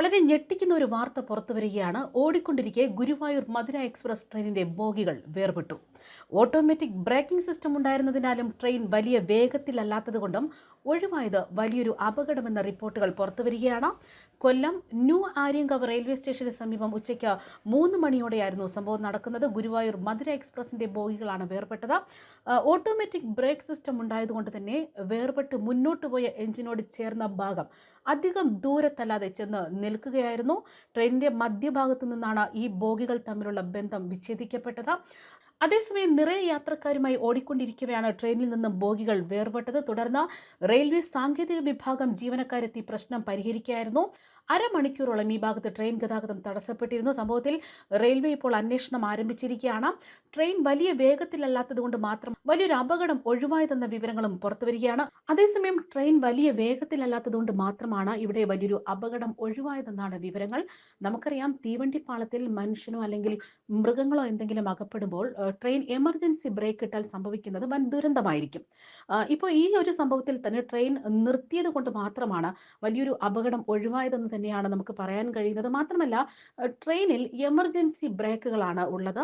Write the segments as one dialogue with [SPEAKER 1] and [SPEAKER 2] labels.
[SPEAKER 1] വളരെ ഞെട്ടിക്കുന്ന ഒരു വാർത്ത പുറത്തുവരികയാണ് ഓടിക്കൊണ്ടിരിക്കെ ഗുരുവായൂർ മധുര എക്സ്പ്രസ് ട്രെയിനിന്റെ ബോഗികൾ വേർപെട്ടു. ഓട്ടോമാറ്റിക് ബ്രേക്കിംഗ് സിസ്റ്റം ഉണ്ടായിരുന്നതിനാലും ട്രെയിൻ വലിയ വേഗത്തിലല്ലാത്തതുകൊണ്ടും ഒഴിവായത് വലിയൊരു അപകടമെന്ന റിപ്പോർട്ടുകൾ പുറത്തുവരികയാണ്. കൊല്ലം ന്യൂ ആര്യങ്കാവ് റെയിൽവേ സ്റ്റേഷന് സമീപം ഉച്ചയ്ക്ക് മൂന്ന് മണിയോടെയായിരുന്നു സംഭവം നടക്കുന്നത്. ഗുരുവായൂർ മധുര എക്സ്പ്രസിന്റെ ബോഗികളാണ് വേർപെട്ടത്. ഓട്ടോമാറ്റിക് ബ്രേക്ക് സിസ്റ്റം ഉണ്ടായതുകൊണ്ട് തന്നെ വേർപെട്ട് മുന്നോട്ട് പോയ എഞ്ചിനോട് ചേർന്ന ഭാഗം അധികം ദൂരത്തല്ലാതെ ചെന്ന് നിൽക്കുകയായിരുന്നു. ട്രെയിനിന്റെ മധ്യഭാഗത്തു നിന്നാണ് ഈ ബോഗികൾ തമ്മിലുള്ള ബന്ധം വിച്ഛേദിക്കപ്പെട്ടത്. അതേസമയം നിറയെ യാത്രക്കാരുമായി ഓടിക്കൊണ്ടിരിക്കവെയാണ് ട്രെയിനിൽ നിന്നും ബോഗികൾ വേർപെട്ടത്. തുടർന്ന് റെയിൽവേ സാങ്കേതിക വിഭാഗം ജീവനക്കാരെത്തി പ്രശ്നം പരിഹരിക്കുകയായിരുന്നു. അരമണിക്കൂറോളം ഈ ഭാഗത്ത് ട്രെയിൻ ഗതാഗതം തടസ്സപ്പെട്ടിരുന്നു. സംഭവത്തിൽ റെയിൽവേ ഇപ്പോൾ അന്വേഷണം ആരംഭിച്ചിരിക്കുകയാണ്. ട്രെയിൻ വലിയ വേഗത്തിലല്ലാത്തതുകൊണ്ട് മാത്രം വലിയൊരു അപകടം ഒഴിവായതെന്ന വിവരങ്ങളും പുറത്തുവരികയാണ്. അതേസമയം ട്രെയിൻ വലിയ വേഗത്തിലല്ലാത്തതുകൊണ്ട് മാത്രമാണ് ഇവിടെ വലിയൊരു അപകടം ഒഴിവായതെന്നാണ് വിവരങ്ങൾ. നമുക്കറിയാം തീവണ്ടിപ്പാളത്തിൽ മനുഷ്യനോ അല്ലെങ്കിൽ മൃഗങ്ങളോ എന്തെങ്കിലും അകപ്പെടുമ്പോൾ ട്രെയിൻ എമർജൻസി ബ്രേക്ക് ഇട്ടാൽ സംഭവിക്കുന്നത് വൻ ദുരന്തമായിരിക്കും. ഇപ്പോൾ ഈ ഒരു സംഭവത്തിൽ തന്നെ ട്രെയിൻ നിർത്തിയത് കൊണ്ട് മാത്രമാണ് വലിയൊരു അപകടം ഒഴിവായതെന്ന് തന്നെയാണ് നമുക്ക് പറയാൻ കഴിയുന്നത്. മാത്രമല്ല ട്രെയിനിൽ എമർജൻസി ബ്രേക്കുകളാണ് ഉള്ളത്.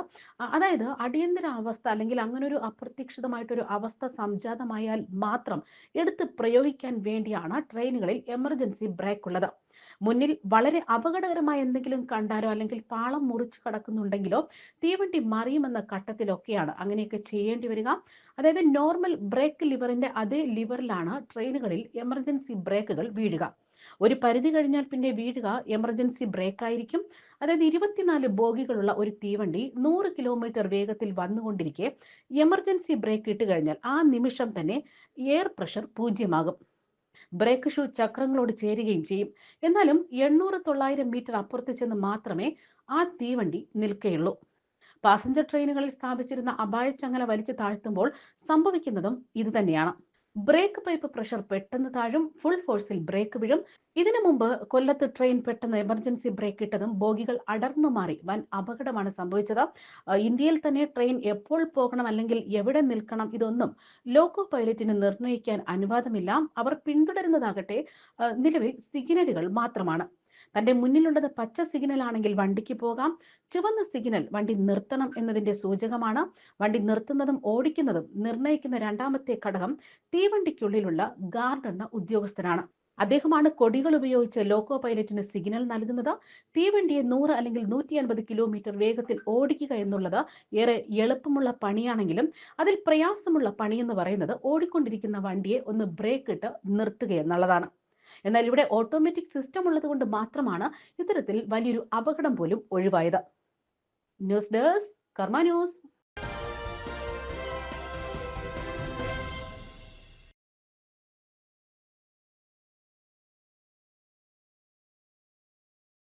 [SPEAKER 1] അതായത് അടിയന്തര അവസ്ഥ അല്ലെങ്കിൽ അങ്ങനെ ഒരു അപ്രതീക്ഷിതമായിട്ടൊരു അവസ്ഥ സംജാതമായാൽ മാത്രം എടുത്ത് പ്രയോഗിക്കാൻ വേണ്ടിയാണ് ട്രെയിനുകളിൽ എമർജൻസി ബ്രേക്ക് ഉള്ളത്. മുന്നിൽ വളരെ അപകടകരമായ എന്തെങ്കിലും കണ്ടാലോ അല്ലെങ്കിൽ പാളം മുറിച്ച് കടക്കുന്നുണ്ടെങ്കിലോ തീവണ്ടി മറിയുമെന്ന ഘട്ടത്തിലൊക്കെയാണ് അങ്ങനെയൊക്കെ ചെയ്യേണ്ടി വരിക. അതായത് നോർമൽ ബ്രേക്ക് ലിവറിന്റെ അതേ ലിവറിലാണ് ട്രെയിനുകളിൽ എമർജൻസി ബ്രേക്കുകൾ വീഴുക. ഒരു പരിധി കഴിഞ്ഞാൽ പിന്നെ വീഴുക എമർജൻസി ബ്രേക്ക് ആയിരിക്കും. അതായത് ഇരുപത്തിനാല് ബോഗികളുള്ള ഒരു തീവണ്ടി നൂറ് കിലോമീറ്റർ വേഗത്തിൽ വന്നുകൊണ്ടിരിക്കെ എമർജൻസി ബ്രേക്ക് ഇട്ട് കഴിഞ്ഞാൽ ആ നിമിഷം തന്നെ എയർ പ്രഷർ പൂജ്യമാകും. ബ്രേക്ക് ഷൂ ചക്രങ്ങളോട് ചേരുകയും ചെയ്യും. എന്നാലും എണ്ണൂറ് തൊള്ളായിരം മീറ്റർ അപ്പുറത്ത് ചെന്ന് മാത്രമേ ആ തീവണ്ടി നിൽക്കുകയുള്ളൂ പാസഞ്ചർ ട്രെയിനുകളിൽ സ്ഥാപിച്ചിരുന്ന അപായച്ചങ്ങല വലിച്ചു താഴ്ത്തുമ്പോൾ സംഭവിക്കുന്നതും ഇത് തന്നെയാണ്. ബ്രേക്ക് പൈപ്പ് പ്രഷർ പെട്ടെന്ന് താഴും ഫുൾ ഫോഴ്സിൽ ബ്രേക്ക് വീഴും. ഇതിനു മുമ്പ് കൊല്ലത്ത് ട്രെയിൻ പെട്ടെന്ന് എമർജൻസി ബ്രേക്ക് ഇട്ടതും ബോഗികൾ അടർന്നു മാറി. വൻ അപകടമാണ് സംഭവിച്ചത്. ഇന്ത്യയിൽ തന്നെ ട്രെയിൻ എപ്പോൾ പോകണം അല്ലെങ്കിൽ എവിടെ നിൽക്കണം ഇതൊന്നും ലോക്കോ പൈലറ്റിന് നിർണയിക്കാൻ അനുവാദമില്ല. അവർ പിന്തുടരുന്നതാകട്ടെ നിലവിൽ സിഗ്നലുകൾ മാത്രമാണ്. തന്റെ മുന്നിലുള്ളത് പച്ച സിഗ്നൽ ആണെങ്കിൽ വണ്ടിക്ക് പോകാം. ചുവന്ന സിഗ്നൽ വണ്ടി നിർത്തണം എന്നതിന്റെ സൂചകമാണ്. വണ്ടി നിർത്തുന്നതും ഓടിക്കുന്നതും നിർണയിക്കുന്ന രണ്ടാമത്തെ ഘടകം തീവണ്ടിക്കുള്ളിലുള്ള ഗാർഡ് എന്ന ഉദ്യോഗസ്ഥനാണ്. അദ്ദേഹമാണ് കൊടികൾ ഉപയോഗിച്ച് ലോക്കോ പൈലറ്റിന് സിഗ്നൽ നൽകുന്നത്. തീവണ്ടിയെ നൂറ് അല്ലെങ്കിൽ നൂറ്റി അൻപത് കിലോമീറ്റർ വേഗത്തിൽ ഓടിക്കുക എന്നുള്ളത് ഏറെ എളുപ്പമുള്ള പണിയാണെങ്കിലും അതിൽ പ്രയാസമുള്ള പണി എന്ന് പറയുന്നത് ഓടിക്കൊണ്ടിരിക്കുന്ന വണ്ടിയെ ഒന്ന് ബ്രേക്ക് ഇട്ട് നിർത്തുക എന്നുള്ളതാണ്. എന്നാൽ ഇവിടെ ഓട്ടോമാറ്റിക് സിസ്റ്റം ഉള്ളത് കൊണ്ട് മാത്രമാണ് ഇത്തരത്തിൽ വലിയൊരു അപകടം പോലും ഒഴിവായത്. News desk Karma news